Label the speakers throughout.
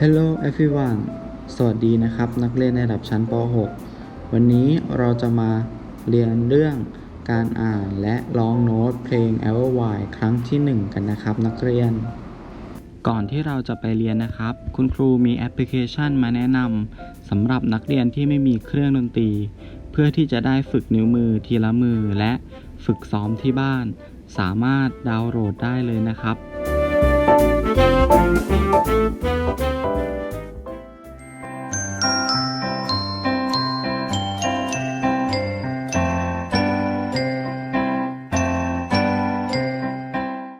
Speaker 1: Hello everyone สวัสดีนะครับ นักเรียนในระดับชั้นป .6 วันนี้เราจะมาเรียนเรื่องการอ่านและร้องโน้ตเพลง Everwild ครั้งที่ 1 กันนะครับ นักเรียน ก่อนที่เราจะไปเรียนนะครับ คุณครูมีแอปพลิเคชันมาแนะนำสำหรับนักเรียนที่ไม่มีเครื่องดนตรี เพื่อที่จะได้ฝึกนิ้วมือทีละมือและ ฝึกซ้อมที่บ้าน สามารถดาวน์โหลดได้เลยนะครับ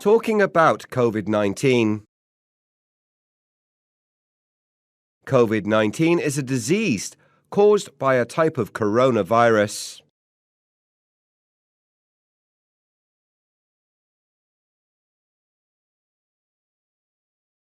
Speaker 2: Talking about COVID 19. COVID 19 is a disease caused by a type of coronavirus.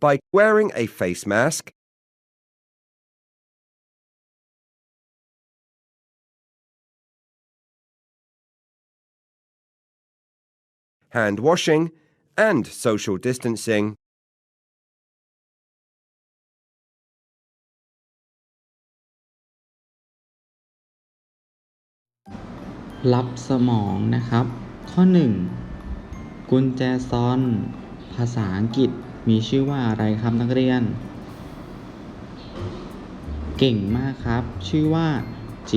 Speaker 2: by wearing a face mask, hand washing, and social distancing.
Speaker 1: รับสมองนะครับ ข้อ 1 กุญแจซอน ภาษาอังกฤษ มีชื่อว่าอะไรครับนักเรียน เก่งมากครับ ชื่อว่า G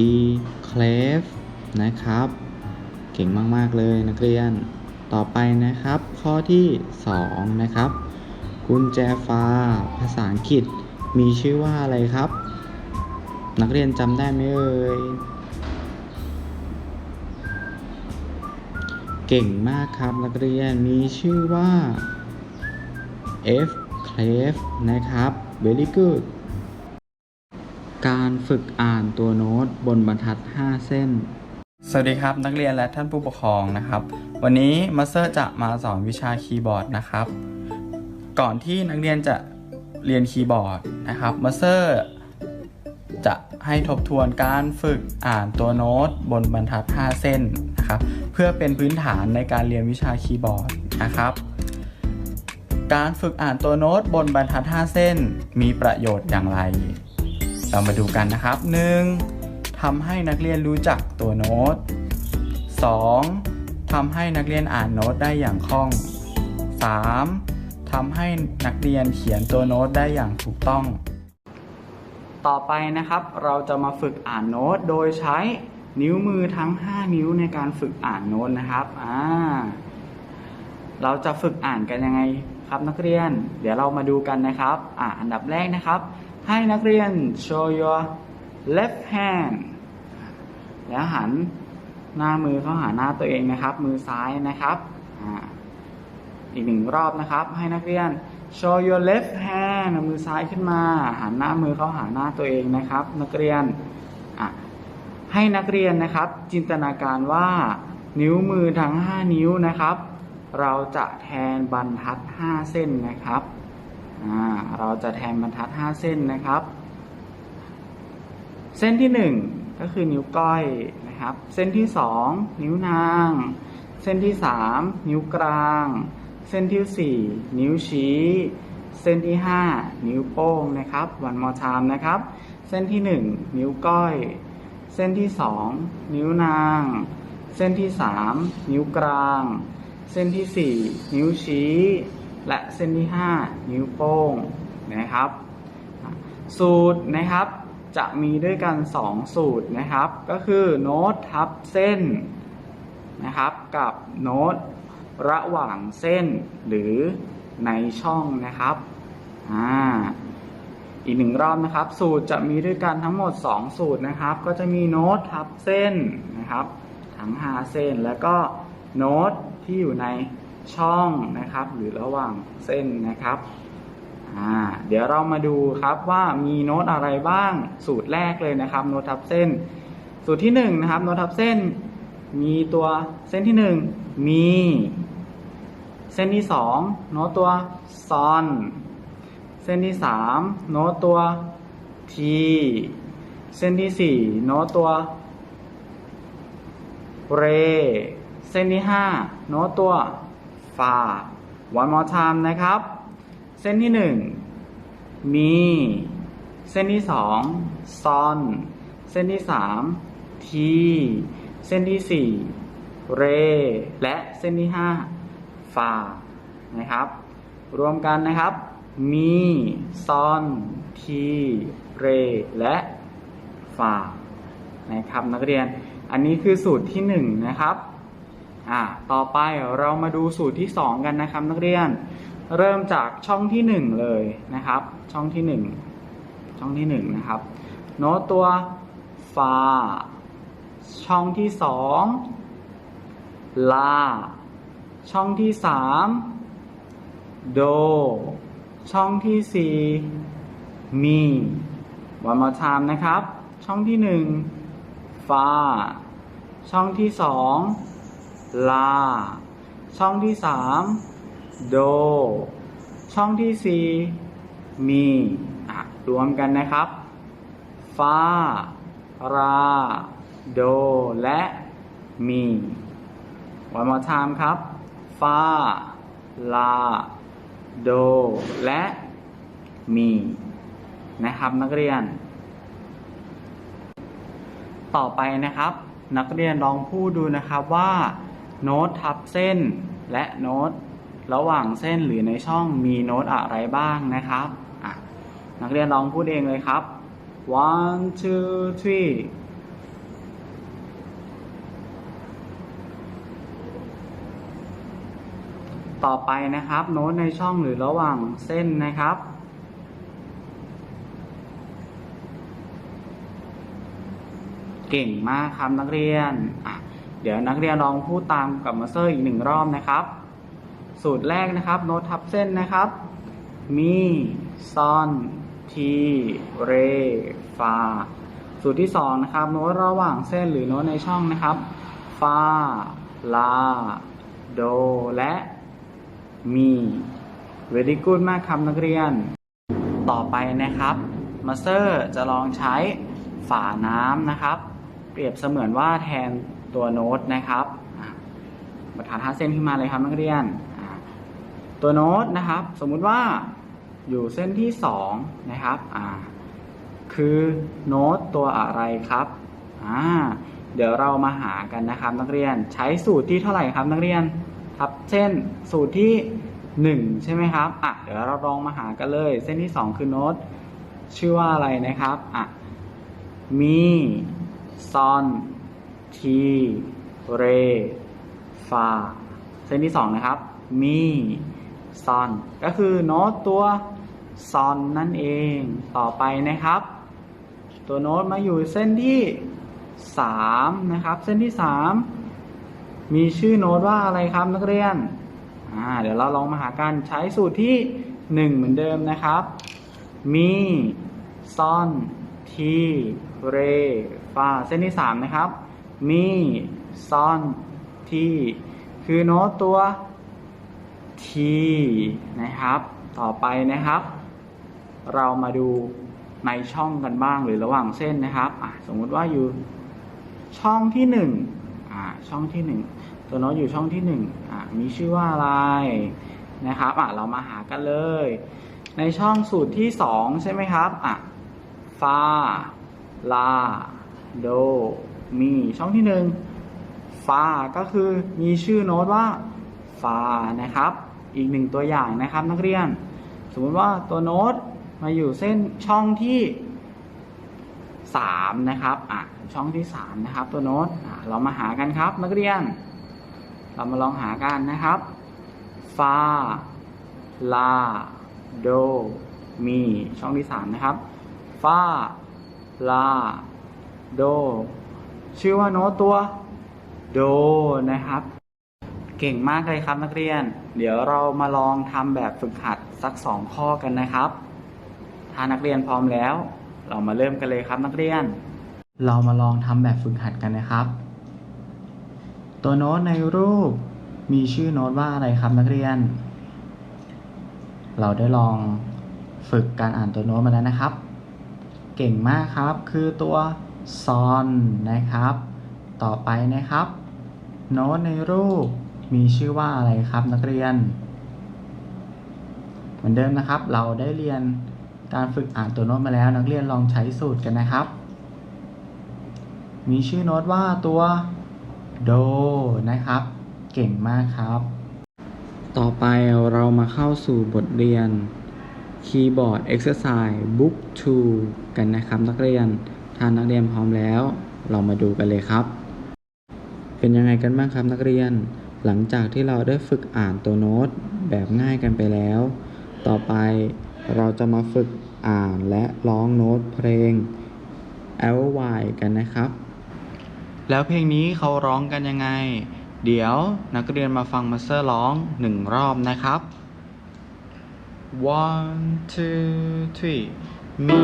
Speaker 1: Clef นะครับ เก่งมาก ๆ เลยนักเรียน ต่อไปนะครับ ข้อที่ 2 นะครับ กุญแจฟ้า ภาษาอังกฤษ มีชื่อว่าอะไรครับ นักเรียนจำได้ไหมเอ่ยเก่งมากครับนักเรียนมีชื่อว่า F Clef นะครับ very good การฝึกอ่านตัวโน้ตบนบรรทัด 5 เส้น สวัสดีครับนักเรียนและท่านผู้ปกครองนะครับ วันนี้มาสเตอร์จะมาสอนวิชาคีย์บอร์ดนะครับ ก่อนที่นักเรียนจะเรียนคีย์บอร์ดนะครับมาสเตอร์จะให้ทบทวนการฝึกอ่านตัวโน้ตบนบรรทัด 5 เส้นนะครับ เพื่อเป็นพื้นฐานในการเรียนวิชาคีย์บอร์ดนะครับ การฝึกอ่านตัวโน้ตบนบรรทัด 5 เส้น มีประโยชน์อย่างไร เรามาดูกันนะครับ 1. ทำให้นักเรียนรู้จักตัวโน้ต 2. ทำให้นักเรียนอ่านโน้ตได้อย่างคล่อง 3. ทำให้นักเรียนเขียนตัวโน้ตได้อย่างถูกต้อง ต่อไปนะครับ เราจะมาฝึกอ่านโน้ตโดยใช้นิ้วมือทั้ง 5 นิ้วในการฝึกอ่านโน้ตนะครับ อ่า เราจะฝึกอ่านกันยังไง ครับนักเรียน เดี๋ยวเรามาดูกันนะครับอ่าอันดับแรกนะครับ ให้นักเรียน show your left hand แล้วหันหน้ามือเข้าหาหน้าตัวเองนะครับ มือซ้ายนะครับอ่าอีกหนึ่งรอบนะครับ ให้นักเรียน show your left hand มือซ้ายขึ้นมา หันหน้ามือเข้าหาหน้าตัวเองนะครับ นักเรียนอะให้นักเรียนนะครับ จินตนาการว่านิ้วมือทั้ง 5 นิ้วนะครับ เราจะแทนบรรทัด 5 เส้นนะครับเราจะแทนบรรทัด 5 เส้นนะครับ เส้นที่ 1 ก็คือนิ้วก้อยนะครับ เส้นที่ 2 นิ้วนาง เส้นที่ 3 นิ้วกลาง เส้นที่ 4 นิ้วชี้ เส้นที่ 5 นิ้วโป้งนะครับวันมอชามนะครับ เส้นที่ 1 นิ้วก้อย เส้นที่ 2 นิ้วนาง เส้นที่ 3 นิ้วกลาง เส้นที่ 4 นิ้วชี้ และเส้นที่ 5 นิ้วโป้งนะครับ สูตรนะครับจะมีด้วยกัน 2 สูตรนะครับ ก็คือโน้ตทับเส้นนะครับ กับโน้ตระหว่างเส้นหรือในช่องนะครับอ่าอีกหนึ่งรอบนะครับ สูตรจะมีด้วยกันทั้งหมด 2 สูตรนะครับ ก็จะมีโน้ตทับเส้นนะครับ ทั้ง 5 เส้นแล้วก็โน้ต ที่อยู่ในช่องนะครับ หรือระหว่างเส้นนะครับเดี๋ยวเรามาดูครับว่ามีโน้ตอะไรบ้างสูตรแรกเลยนะครับ โน้ตทับเส้น สูตรที่หนึ่งนะครับโน้ตทับเส้น มีตัวเส้นที่หนึ่งมี เส้นที่สองโน้ตตัวซอน เส้นที่สามโน้ตตัวทีเส้นที่สี่โน้ตตัวเร เส้นที่ห้าโน้ตตัวฟา one more time นะครับ เส้นที่หนึ่งมี เส้นที่สองซอนเส้นที่สามทีเส้นที่สี่เร และเส้นที่ห้าฟา นะครับ รวมกันนะครับ มีซอนทีเร และฟา นะครับ นักเรียน อันนี้คือสูตรที่หนึ่งนะครับ อ่าต่อไปเรามาดูสูตรที่สองกันนะครับนักเรียน เริ่มจากช่องที่หนึ่งเลยนะครับ ช่องที่หนึ่งช่องที่หนึ่งนะครับโน้ตตัวฟาช่องที่สองลา ช่องที่สามโด ช่องที่สี่มี วันมาทามนะครับ ช่องที่หนึ่งฟา ช่องที่สอง ลา ช่องที่สามโด ช่องที่สี่มีรวมกันนะครับฟารา โด และมี วันมาทามครับฟาลา โด และมี นะครับนักเรียน ต่อไปนะครับ นักเรียนลองพูดดูนะครับว่า โน้ตทับเส้น และโน้ตระหว่างเส้นหรือในช่องมีโน้ตอะไรบ้างนะครับนักเรียนลองพูดเองเลยครับ one two three ต่อไปนะครับ โน้ตในช่องหรือระหว่างเส้นนะครับ เก่งมากครับนักเรียนอะ เดี๋ยวนักเรียนลองพูดตามกับมาสเตอร์อีกหนึ่งรอบนะครับ สูตรแรกนะครับโน้ตทับเส้นนะครับ มีซอนทีเรฟาสูตรที่สองนะครับโน้ตระหว่างเส้นหรือโน้ตในช่องนะครับฟาลาโดและมี very good มากครับนักเรียน ต่อไปนะครับมาสเตอร์จะลองใช้ฝาน้ำนะครับ เปรียบเสมือนว่าแทน ตัวโน้ตนะครับอะบรรทัดห้าเส้นขึ้นมาเลยครับนักเรียน ตัวโน้ตนะครับ สมมุติว่าอยู่เส้นที่สองนะครับคือโน้ตตัวอะไรครับเดี๋ยวเรามาหากันนะครับนักเรียนใช้สูตรที่เท่าไหร่ครับนักเรียนทับเส้นสูตรที่หนึ่งใช่ไหมครับอะเดี๋ยวเราลองมาหากันเลย เส้นที่สองคือโน้ตชื่อว่าอะไรนะครับอะมีซอน ทีเรฟาเส้นที่สองนะครับ มีซอน ก็คือโน้ตตัวซอนนั่นเอง ต่อไปนะครับ ตัวโน้ตมาอยู่เส้นที่สามนะครับ เส้นที่สามมีชื่อโน้ตว่าอะไรครับนักเรียน อ่า เดี๋ยวเราลองมาหากันใช้สูตรที่หนึ่งเหมือนเดิมนะครับ มีซอนทีเรฟาเส้นที่สามนะครับ มีซ่อนที่คือโน้ตตัว T นะครับ ต่อไปนะครับ เรามาดูในช่องกันบ้างหรือระหว่างเส้นนะครับสมมุติว่าอยู่ช่องที่หนึ่งช่องที่หนึ่งตัวโน้ตอยู่ช่องที่หนึ่งมีชื่อว่าอะไรนะครับเรามาหากันเลย ในช่องสูตรที่สองใช่ไหมครับฟาลาโด มีช่องที่หนึ่งฟาก็คือมีชื่อโน้ตว่าฟานะครับ อีกหนึ่งตัวอย่างนะครับนักเรียน สมมติว่าตัวโน้ตมาอยู่เส้นช่องที่สามนะครับอะช่องที่สามนะครับตัวโน้ตเรามาหากันครับนักเรียน เรามาลองหากันนะครับฟาลาโดมีช่องที่สามนะครับฟาลาโด ชื่อว่าโน้ตตัวโดนะครับ เก่งมากเลยครับนักเรียน เดี๋ยวเรามาลองทำแบบฝึกหัดสักสองข้อกันนะครับ ถ้านักเรียนพร้อมแล้ว เรามาเริ่มกันเลยครับนักเรียน เรามาลองทำแบบฝึกหัดกันนะครับ ตัวโน้ตในรูปมีชื่อโน้ตว่าอะไรครับนักเรียน เราได้ลองฝึกการอ่านตัวโน้ตมาแล้วนะครับ เก่งมากครับ คือตัว ซอนนะครับ ต่อไปนะครับ โน้ตในรูปมีชื่อว่าอะไรครับนักเรียน เหมือนเดิมนะครับ เราได้เรียนการฝึกอ่านตัวโน้ตมาแล้ว นักเรียนลองใช้สูตรกันนะครับ มีชื่อโน้ตว่าตัวโดนะครับ เก่งมากครับ ต่อไปเรามาเข้าสู่บทเรียน Keyboard Exercise Book 2 กันนะครับนักเรียน ถ้านักเรียนพร้อมแล้ว เรามาดูกันเลยครับ เป็นยังไงกันบ้างครับนักเรียน หลังจากที่เราได้ฝึกอ่านตัวโน้ตแบบง่ายกันไปแล้ว ต่อไปเราจะมาฝึกอ่านและร้องโน้ตเพลง L Y กันนะครับ แล้วเพลงนี้เขาร้องกันยังไง เดี๋ยวนักเรียนมาฟังมาสเตอร์ร้องหนึ่งรอบนะครับ one two three มี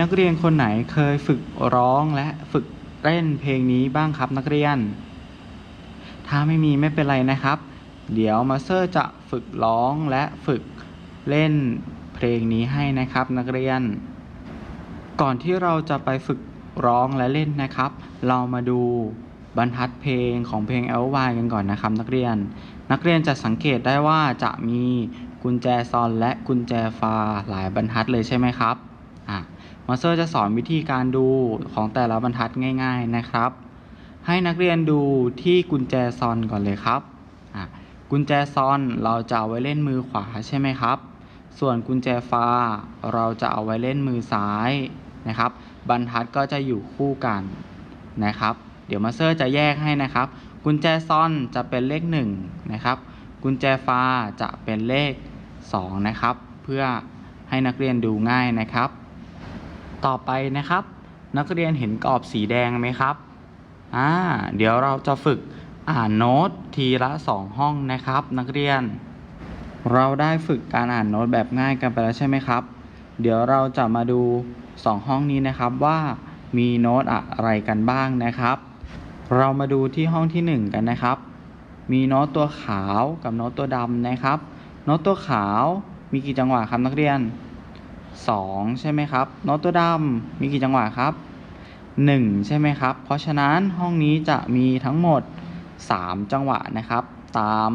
Speaker 1: นักเรียนคนไหนเคยฝึกร้องและฝึกเต้นเพลงนี้บ้างครับนักเรียน ถ้าไม่มีไม่เป็นไรนะครับ เดี๋ยวมาสเตอร์จะฝึกร้องและฝึกเล่นเพลงนี้ให้นะครับนักเรียน ก่อนที่เราจะไปฝึกร้องและเล่นนะครับ เรามาดูบรรทัดเพลงของเพลง L Y กันก่อนนะครับ นักเรียน นักเรียนจะสังเกตได้ว่าจะมีกุญแจซอนและกุญแจฟาหลายบรรทัดเลยใช่ไหมครับ มาสเตอร์จะสอนวิธีการดูของแต่ละบรรทัดง่าย ๆนะครับ ให้นักเรียนดูที่กุญแจซอนก่อนเลยครับอะกุญแจซอนเราจะเอาไว้เล่นมือขวาใช่ไหมครับ ส่วนกุญแจฟ้าเราจะเอาไว้เล่นมือซ้ายนะครับ บรรทัดก็จะอยู่คู่กันนะครับ เดี๋ยวมาสเตอร์จะแยกให้นะครับ กุญแจซ่อนจะเป็นเลข1นะครับ กุญแจฟ้าจะเป็นเลข2นะครับ เพื่อให้นักเรียนดูง่ายนะครับ ต่อไปนะครับ นักเรียนเห็นกรอบสีแดงไหมครับอ่าเดี๋ยวเราจะฝึกอ่านโน้ตทีละ2ห้องนะครับ นักเรียน เราได้ฝึกการอ่านโน้ตแบบง่ายกันไปแล้วใช่ไหมครับ เดี๋ยวเราจะมาดู2ห้องนี้นะครับว่ามีโน้ตอะไรกันบ้างนะครับ เรามาดูที่ห้องที่ 1 กันนะครับ มีโน้ตตัวขาวกับโน้ตตัวดำนะครับ โน้ตตัวขาวมีกี่จังหวะครับนักเรียน 2 ใช่ไหมครับโน้ตตัวดำมีกี่จังหวะครับ 1 ใช่ไหมครับ เพราะฉะนั้นห้องนี้จะมีทั้งหมด 3 จังหวะนะครับ ตาม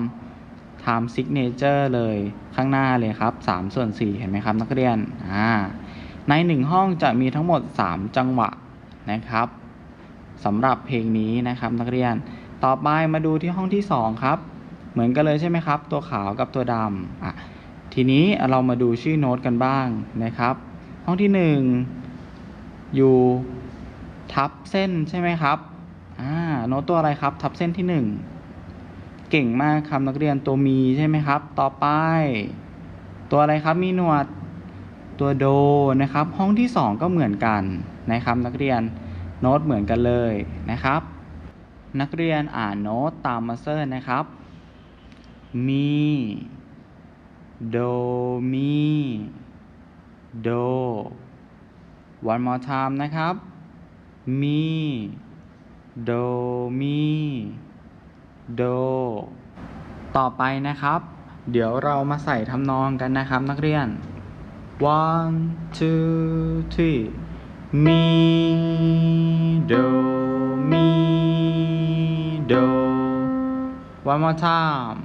Speaker 1: time signature เลยข้างหน้าเลยครับ 3 ส่วน 4 เห็นไหมครับ นักเรียนอ่าใน 1 ห้องจะมีทั้งหมด 3 จังหวะนะครับสำหรับเพลงนี้นะครับนักเรียนต่อไปมาดูที่ห้องที่ 2 ครับ เหมือนกันเลยใช่ไหมครับ ตัวขาวกับตัวดำอะ ทีนี้เรามาดูชื่อโน้ตกันบ้างนะครับ ห้องที่1อยู่ทับเส้นใช่ไหมครับอ่าโน้ตตัวอะไรครับ ทับเส้นที่ 1 เก่งมากครับนักเรียนตัวมีใช่ไหมครับ ต่อไป ตัวอะไรครับมีหนวดตัวโดนะครับ ห้องที่ 2 ก็เหมือนกันนะครับ นักเรียนโน้ตเหมือนกันเลยนะครับ นักเรียนอ่านโน้ตตามมาสเตอร์นะครับ มี โดมี โด one more time นะครับ มี โด มี โด ต่อไปนะครับ เดี๋ยวเรามาใส่ทำนองกันนะครับนักเรียน one two three มี โด มี โด one more time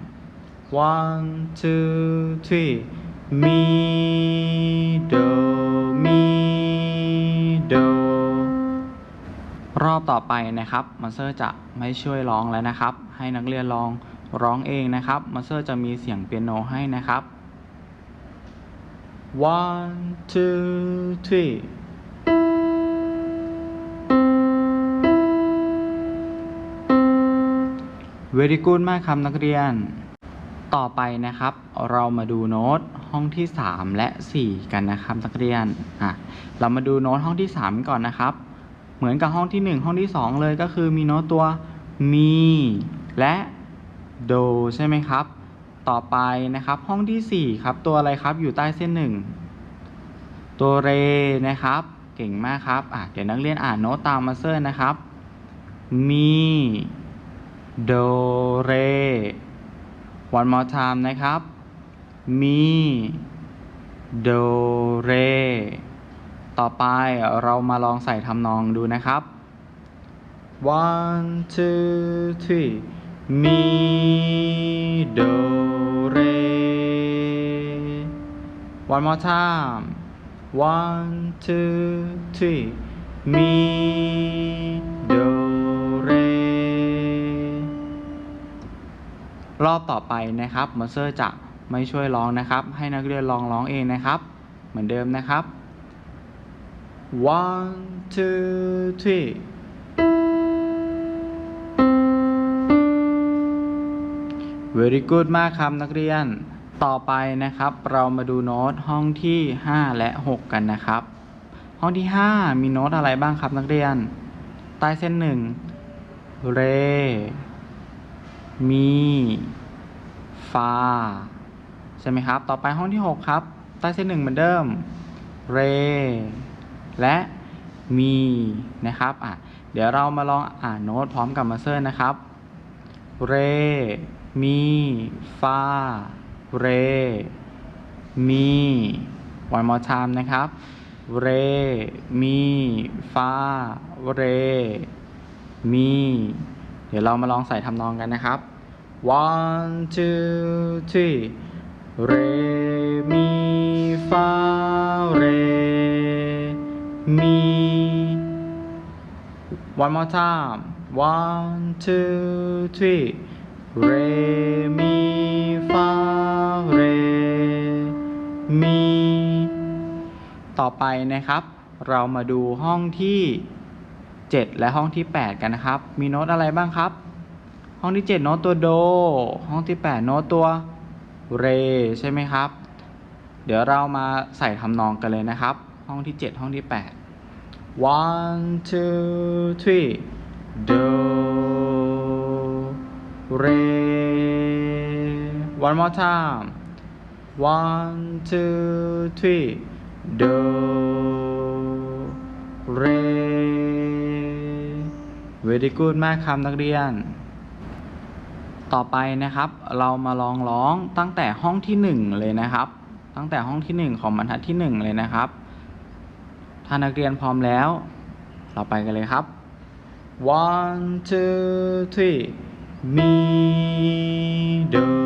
Speaker 1: one two three มีโดมีโดรอบต่อไปนะครับมาสเตอร์จะไม่ช่วยร้องแล้วนะครับ ให้นักเรียนลองร้องเองนะครับมาสเตอร์จะมีเสียงเปียโนให้นะครับ one two three very good มากครับนักเรียน ต่อไปนะครับ เรามาดูโน้ตห้องที่ 3 และ 4 กันนะครับนักเรียนอะเรามาดูโน้ตห้องที่ 3 ก่อนนะครับ เหมือนกับห้องที่ 1 ห้องที่ 2 เลยก็คือมีโน้ตตัวมีและโดใช่ไหมครับ ต่อไปนะครับห้องที่ 4 ครับ ตัวอะไรครับอยู่ใต้เส้น 1 ตัวเรนะครับ เก่งมากครับอะเดี๋ยวนักเรียนอ่านโน้ตตามมาเซอร์นะครับ มี โด เร one more time นะครับ มี โด เร ต่อไปเรามาลองใส่ทำนองดูนะครับ one two three มี โด เร one more time one two three มี รอบต่อไปนะครับมอนเซอร์จะไม่ช่วยร้องนะครับ ให้นักเรียนลองร้องเองนะครับ เหมือนเดิมนะครับ one two three very good มากครับนักเรียน ต่อไปนะครับ เรามาดูโน้ตห้องที่ 5 และ 6 กันนะครับ ห้องที่ 5 มีโน้ตอะไรบ้างครับนักเรียน ใต้เส้นหนึ่งเร มีฟาใช่ไหมครับ ต่อไปห้องที่ 6 ครับ ใต้เส้นหนึ่งเหมือนเดิม เร และมีนะครับอะเดี๋ยวเรามาลองอ่านโน้ตพร้อมกับมาเซอร์นะครับ เร มีฟาเร มี one more time นะครับ เร มีฟาเร มี เดี๋ยวเรามาลองใส่ทำนองกันนะครับ one two three เรมีฟาเรมี one more time one two three เรมีฟาเรมี ต่อไปนะครับ เรามาดูห้องที่ 7 และห้องที่ 8 กันนะครับ มีโน้ตอะไรบ้างครับ ห้องที่ 7 โน้ตตัวโด ห้องที่ 8 โน้ตตัวเรใช่ไหมครับ เดี๋ยวเรามาใส่ทำนองกันเลยนะครับ ห้องที่ 7 ห้องที่ 8 one two three do re one more time one two three do re very good มากครับนักเรียน ต่อไปนะครับ เรามาลองร้องตั้งแต่ห้องที่หนึ่งเลยนะครับ ตั้งแต่ห้องที่หนึ่งของบรรทัดที่หนึ่งเลยนะครับ ถ้านักเรียนพร้อมแล้ว เราไปกันเลยครับ one two three mi do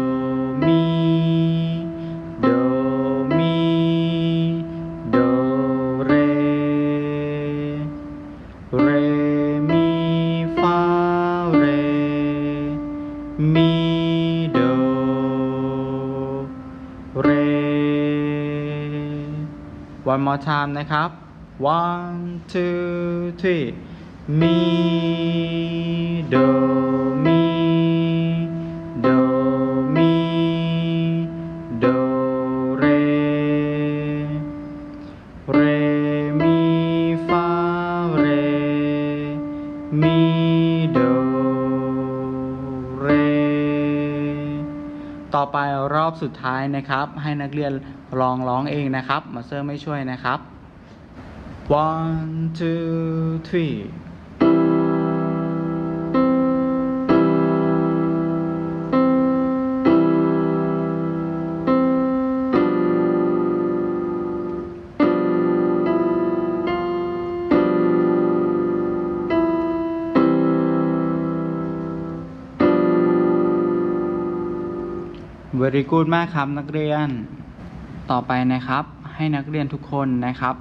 Speaker 1: more time นะครับ one two three mi do อบสุดท้ายนะครับ ให้นักเรียนลองร้องเองนะครับมาเซอร์ไม่ช่วยนะครับ one two three very good มากครับนักเรียน ต่อไปนะครับ ให้นักเรียนทุกคนนะครับ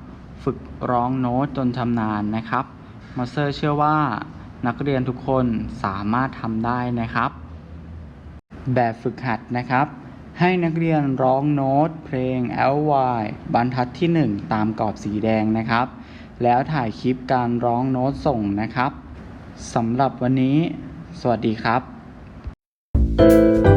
Speaker 1: ฝึกร้องโน้ตจนชำนาญนะครับมาสเตอร์เชื่อว่า นักเรียนทุกคนสามารถทำได้นะครับ แบบฝึกหัดนะครับ ให้นักเรียนร้องโน้ตเพลง L Y บรรทัดที่ 1 ตามกรอบสีแดงนะครับ แล้วถ่ายคลิปการร้องโน้ตส่งนะครับสำหรับวันนี้ สวัสดีครับ